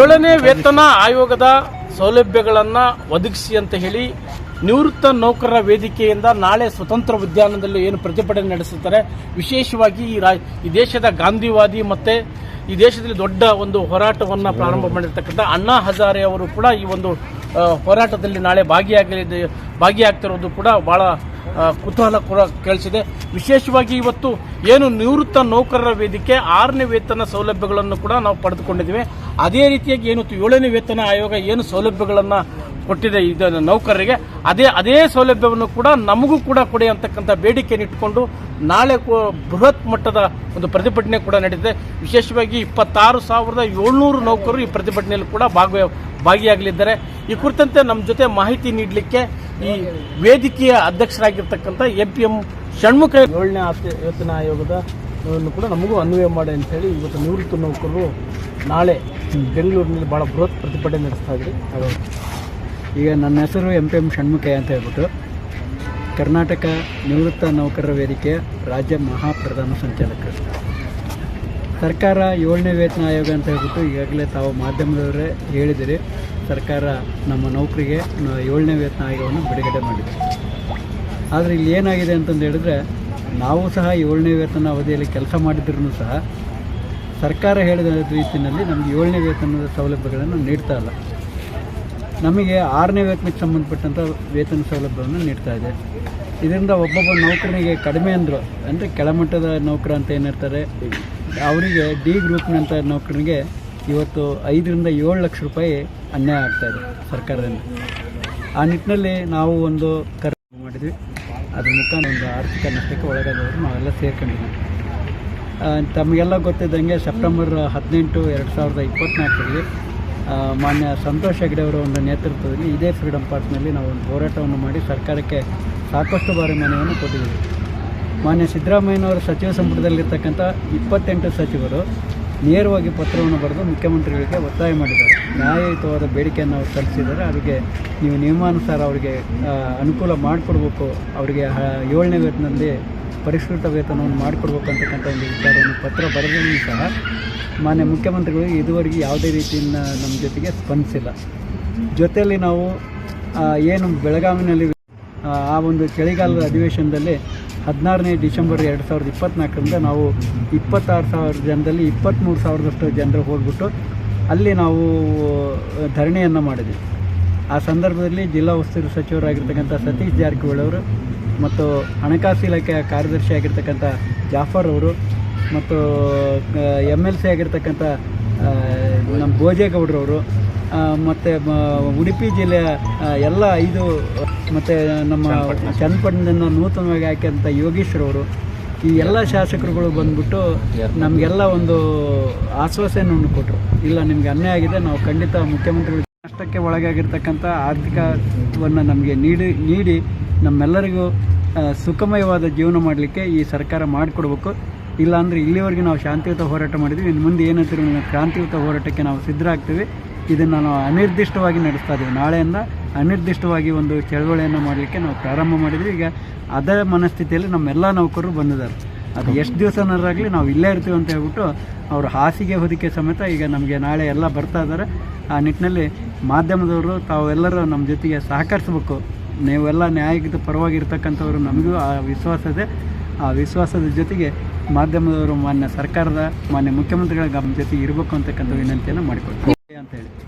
ಏಳನೇ ವೇತನ ಆಯೋಗದ ಸೌಲಭ್ಯಗಳನ್ನು ಒದಗಿಸಿ ಅಂತ ಹೇಳಿ ನಿವೃತ್ತ ನೌಕರರ ವೇದಿಕೆಯಿಂದ ನಾಳೆ ಸ್ವತಂತ್ರ ಉದ್ಯಾನದಲ್ಲಿ ಏನು ಪ್ರತಿಭಟನೆ ನಡೆಸುತ್ತಾರೆ. ವಿಶೇಷವಾಗಿ ಈ ರಾ ಈ ದೇಶದ ಗಾಂಧಿವಾದಿ ಮತ್ತೆ ಈ ದೇಶದಲ್ಲಿ ದೊಡ್ಡ ಒಂದು ಹೋರಾಟವನ್ನು ಪ್ರಾರಂಭ ಮಾಡಿರ್ತಕ್ಕಂಥ ಅಣ್ಣಾ ಹಜಾರೆ ಅವರು ಕೂಡ ಈ ಒಂದು ಹೋರಾಟದಲ್ಲಿ ನಾಳೆ ಭಾಗಿಯಾಗಲಿ ಭಾಗಿಯಾಗ್ತಿರೋದು ಕೂಡ ಆ, ಕುತೂಹಲ ಕೂಡ ಕೇಳಿಸಿದೆ. ವಿಶೇಷವಾಗಿ ಇವತ್ತು ಏನು ನಿವೃತ್ತ ನೌಕರರ ವೇದಿಕೆ ಆರನೇ ವೇತನ ಸೌಲಭ್ಯಗಳನ್ನು ಕೂಡ ನಾವು ಪಡೆದುಕೊಂಡಿದ್ದೇವೆ. ಅದೇ ರೀತಿಯಾಗಿ ಏನು ಏಳನೇ ವೇತನ ಆಯೋಗ ಏನು ಸೌಲಭ್ಯಗಳನ್ನು ಕೊಟ್ಟಿದೆ ಇದನ್ನು ನೌಕರರಿಗೆ, ಅದೇ ಅದೇ ಸೌಲಭ್ಯವನ್ನು ಕೂಡ ನಮಗೂ ಕೂಡ ಕೊಡಿ ಅಂತಕ್ಕಂಥ ಬೇಡಿಕೆಯನ್ನು ಇಟ್ಟುಕೊಂಡು ನಾಳೆ ಬೃಹತ್ ಮಟ್ಟದ ಒಂದು ಪ್ರತಿಭಟನೆ ಕೂಡ ನಡೆದಿದೆ ವಿಶೇಷವಾಗಿ ಇಪ್ಪತ್ತಾರು ಸಾವಿರದ ಏಳ್ನೂರು ನೌಕರರು ಈ ಪ್ರತಿಭಟನೆಯಲ್ಲಿ ಕೂಡ ಭಾಗ ಭಾಗಿಯಾಗಲಿದ್ದಾರೆ. ಈ ಕುರಿತಂತೆ ನಮ್ಮ ಜೊತೆ ಮಾಹಿತಿ ನೀಡಲಿಕ್ಕೆ ಈ ವೇದಿಕೆಯ ಅಧ್ಯಕ್ಷರಾಗಿರ್ತಕ್ಕಂಥ ಎಂ ಪಿ ಎಂ ಷಣ್ಮುಖ ಏಳನೇ ವೇತನ ಆಯೋಗದ ಕೂಡ ನಮಗೂ ಅನ್ವಯ ಮಾಡಿ ಅಂತ ಹೇಳಿ ಇವತ್ತು ನಿವೃತ್ತ ನೌಕರರು ನಾಳೆ ಬೆಂಗಳೂರಿನಲ್ಲಿ ಭಾಳ ಬೃಹತ್ ಪ್ರತಿಭಟನೆ ನಡೆಸ್ತಾ ಇದ್ರಿ. ಈಗ ನನ್ನ ಹೆಸರು ಎಂ ಪಿ ಎಂ ಷಣ್ಮುಖಯ್ಯ ಅಂತ ಹೇಳ್ಬಿಟ್ಟು ಕರ್ನಾಟಕ ನಿವೃತ್ತ ನೌಕರರ ವೇದಿಕೆಯ ರಾಜ್ಯ ಮಹಾಪ್ರಧಾನ ಸಂಚಾಲಕರು ಸರ್ಕಾರ ಏಳನೇ ವೇತನ ಆಯೋಗ ಅಂತ ಹೇಳ್ಬಿಟ್ಟು ಈಗಾಗಲೇ ತಾವು ಮಾಧ್ಯಮದವರೇ ಹೇಳಿದಿರಿ. ಸರ್ಕಾರ ನಮ್ಮ ನೌಕರಿಗೆ ಏಳನೇ ವೇತನ ಆಯೋಗವನ್ನು ಬಿಡುಗಡೆ ಮಾಡಿದೆ. ಆದರೆ ಇಲ್ಲಿ ಏನಾಗಿದೆ ಅಂತಂದು ಹೇಳಿದ್ರೆ ನಾವು ಸಹ ಏಳನೇ ವೇತನ ಅವಧಿಯಲ್ಲಿ ಕೆಲಸ ಮಾಡಿದ್ರೂ ಸಹ ಸರ್ಕಾರ ಹೇಳಿದ ರೀತಿಯಲ್ಲಿ ನಮಗೆ ಏಳನೇ ವೇತನದ ಸೌಲಭ್ಯಗಳನ್ನು ನೀಡ್ತಾ ಇಲ್ಲ. ನಮಗೆ ಆರನೇ ವೇತನಕ್ಕೆ ಸಂಬಂಧಪಟ್ಟಂಥ ವೇತನ ಸೌಲಭ್ಯವನ್ನು ನೀಡ್ತಾ ಇದೆ. ಇದರಿಂದ ಒಬ್ಬೊಬ್ಬ ನೌಕರನಿಗೆ ಕಡಿಮೆ ಅಂದರು, ಅಂದರೆ ಕೆಳಮಟ್ಟದ ನೌಕರ ಅಂತ ಏನಿರ್ತಾರೆ, ಅವರಿಗೆ ಡಿ ಗ್ರೂಪ್ನಂಥ ನೌಕರನಿಗೆ ಇವತ್ತು ಐದರಿಂದ ಏಳು ಲಕ್ಷ ರೂಪಾಯಿ ಅನ್ಯಾಯ ಆಗ್ತಾಯಿದೆ ಸರ್ಕಾರದಿಂದ. ಆ ನಿಟ್ಟಿನಲ್ಲಿ ನಾವು ಒಂದು ಕರ್ ಮಾಡಿದ್ವಿ. ಅದ್ರ ಮುಖಾಂತರ ಒಂದು ಆರ್ಥಿಕ ನಷ್ಟಕ್ಕೆ ಒಳಗಾದವರು ನಾವೆಲ್ಲ ಸೇರ್ಕೊಂಡಿದ್ದೀವಿ. ತಮಗೆಲ್ಲ ಗೊತ್ತಿದ್ದಂಗೆ ಸೆಪ್ಟೆಂಬರ್ ಹದಿನೆಂಟು ಎರಡು ಸಾವಿರದ ಇಪ್ಪತ್ತ್ನಾಲ್ಕರಲ್ಲಿ ಮಾನ್ಯ ಸಂತೋಷ್ ಹೆಗ್ಡೆ ಅವರ ಒಂದು ನೇತೃತ್ವದಲ್ಲಿ ಇದೇ ಫ್ರೀಡಮ್ ಪಾರ್ಕ್ನಲ್ಲಿ ನಾವು ಒಂದು ಹೋರಾಟವನ್ನು ಮಾಡಿ ಸರ್ಕಾರಕ್ಕೆ ಸಾಕಷ್ಟು ಬಾರಿ ಮನವಿಯನ್ನು ಕೊಟ್ಟಿದ್ದೀವಿ. ಮಾನ್ಯ ಸಿದ್ದರಾಮಯ್ಯನವರ ಸಚಿವ ಸಂಪುಟದಲ್ಲಿರ್ತಕ್ಕಂಥ ಇಪ್ಪತ್ತೆಂಟು ಸಚಿವರು ನೇರವಾಗಿ ಪತ್ರವನ್ನು ಬರೆದು ಮುಖ್ಯಮಂತ್ರಿಗಳಿಗೆ ಒತ್ತಾಯ ಮಾಡಿದ್ದಾರೆ. ನ್ಯಾಯಯುತವಾದ ಬೇಡಿಕೆಯನ್ನು ಅವರು ಸಲ್ಲಿಸಿದ್ದಾರೆ ಅವರಿಗೆ ನೀವು ನಿಯಮಾನುಸಾರ ಅವರಿಗೆ ಅನುಕೂಲ ಮಾಡಿಕೊಡ್ಬೇಕು. ಅವರಿಗೆ ಏಳನೇ ವೇತನದಲ್ಲಿ ಪರಿಷ್ಕೃತ ವೇತನವನ್ನು ಮಾಡಿಕೊಡ್ಬೇಕು ಅಂತಕ್ಕಂಥ ಒಂದು ವಿಚಾರವನ್ನು ಪತ್ರ ಬರೆದರೂ ಸಹ ಮಾನ್ಯ ಮುಖ್ಯಮಂತ್ರಿಗಳು ಇದುವರೆಗೆ ಯಾವುದೇ ರೀತಿಯಿಂದ ನಮ್ಮ ಜೊತೆಗೆ ಸ್ಪಂದಿಸಿಲ್ಲ. ಜೊತೆಯಲ್ಲಿ ನಾವು ಏನು ಬೆಳಗಾವಿನಲ್ಲಿ ಆ, ಒಂದು ಚಳಿಗಾಲದ ಅಧಿವೇಶನದಲ್ಲಿ ಹದಿನಾರನೇ ಡಿಸೆಂಬರ್ ಎರಡು ಸಾವಿರದ ಇಪ್ಪತ್ತ್ನಾಲ್ಕರಿಂದ ನಾವು ಇಪ್ಪತ್ತಾರು ಸಾವಿರ ಜನದಲ್ಲಿ ಇಪ್ಪತ್ತ್ಮೂರು ಸಾವಿರದಷ್ಟು ಜನರು ಹೋಗ್ಬಿಟ್ಟು ಅಲ್ಲಿ ನಾವು ಧರಣಿಯನ್ನು ಮಾಡಿದ್ವಿ. ಆ ಸಂದರ್ಭದಲ್ಲಿ ಜಿಲ್ಲಾ ಉಸ್ತುವಾರಿ ಸಚಿವರಾಗಿರ್ತಕ್ಕಂಥ ಸತೀಶ್ ಜಾರಕಿಹೊಳಿ ಅವರು ಮತ್ತು ಹಣಕಾಸು ಇಲಾಖೆಯ ಕಾರ್ಯದರ್ಶಿ ಆಗಿರ್ತಕ್ಕಂಥ ಜಾಫರ್ ಅವರು ಮತ್ತು ಎಂ ಎಲ್ ಸಿ ಆಗಿರ್ತಕ್ಕಂಥ ನಮ್ಮ ಭೋಜೇಗೌಡರವರು ಮತ್ತು ಉಡುಪಿ ಜಿಲ್ಲೆಯ ಎಲ್ಲ ಐದು ಮತ್ತು ನಮ್ಮ ಚನ್ನಪಟ್ಟಣದಿಂದ ನೂತನವಾಗಿ ಯೋಗೇಶ್ವರ ಅವರು ಈ ಎಲ್ಲ ಶಾಸಕರುಗಳು ಬಂದ್ಬಿಟ್ಟು ನಮಗೆಲ್ಲ ಒಂದು ಆಶ್ವಾಸನೆಯನ್ನು ಕೊಟ್ಟರು. ಇಲ್ಲ ನಿಮಗೆ ಅನ್ಯಾಯ ಆಗಿದೆ ನಾವು ಖಂಡಿತ ಮುಖ್ಯಮಂತ್ರಿಗಳು ಕಷ್ಟಕ್ಕೆ ಒಳಗಾಗಿರ್ತಕ್ಕಂಥ ಆರ್ಥಿಕವನ್ನು ನಮಗೆ ನೀಡಿ ನೀಡಿ ನಮ್ಮೆಲ್ಲರಿಗೂ ಸುಖಮಯವಾದ ಜೀವನ ಮಾಡಲಿಕ್ಕೆ ಈ ಸರ್ಕಾರ ಮಾಡಿಕೊಡ್ಬೇಕು. ಇಲ್ಲಾಂದರೆ ಇಲ್ಲಿವರೆಗೆ ನಾವು ಶಾಂತಿಯುತ ಹೋರಾಟ ಮಾಡಿದ್ವಿ. ಇನ್ನು ಮುಂದೆ ಏನಂತೀರೋ ಕ್ರಾಂತಿಯುತ ಹೋರಾಟಕ್ಕೆ ನಾವು ಸಿದ್ಧರಾಗ್ತೀವಿ. ಇದನ್ನು ನಾವು ಅನಿರ್ದಿಷ್ಟವಾಗಿ ನಡೆಸ್ತಾ ಇದ್ದೀವಿ. ನಾಳೆಯಿಂದ ಅನಿರ್ದಿಷ್ಟವಾಗಿ ಒಂದು ಚಳವಳಿಯನ್ನು ಮಾಡಲಿಕ್ಕೆ ನಾವು ಪ್ರಾರಂಭ ಮಾಡಿದ್ವಿ. ಈಗ ಅದೇ ಮನಸ್ಥಿತಿಯಲ್ಲಿ ನಮ್ಮೆಲ್ಲ ನೌಕರರು ಬಂದಿದ್ದಾರೆ. ಅದು ಎಷ್ಟು ದಿವಸನಾರಾಗಲಿ ನಾವು ಇಲ್ಲೇ ಇರ್ತೀವಿ ಅಂತ ಹೇಳ್ಬಿಟ್ಟು ಅವರು ಹಾಸಿಗೆ ಹೊದಿಕೆ ಸಮೇತ ಈಗ ನಮಗೆ ನಾಳೆ ಎಲ್ಲ ಬರ್ತಾ ಇದ್ದಾರೆ. ಆ ನಿಟ್ಟಿನಲ್ಲಿ ಮಾಧ್ಯಮದವರು ತಾವೆಲ್ಲರೂ ನಮ್ಮ ಜೊತೆಗೆ ಸಹಕರಿಸಬೇಕು. ನೀವೆಲ್ಲ ನ್ಯಾಯದ ಪರವಾಗಿ ಇರ್ತಕ್ಕಂಥವ್ರು ನಮಗೂ ಆ ವಿಶ್ವಾಸ ಇದೆ. ಆ ವಿಶ್ವಾಸದ ಜೊತೆಗೆ ಮಾಧ್ಯಮದವರು ಮಾನ್ಯ ಸರ್ಕಾರದ ಮಾನ್ಯ ಮುಖ್ಯಮಂತ್ರಿಗಳ ಗಮನ ಜೊತೆಗೆ ಇರಬೇಕು ಅಂತಕ್ಕಂಥ ವಿನಂತಿಯನ್ನು ಮಾಡಿಕೊಡ್ತೀವಿ ಅಂತ ಹೇಳಿ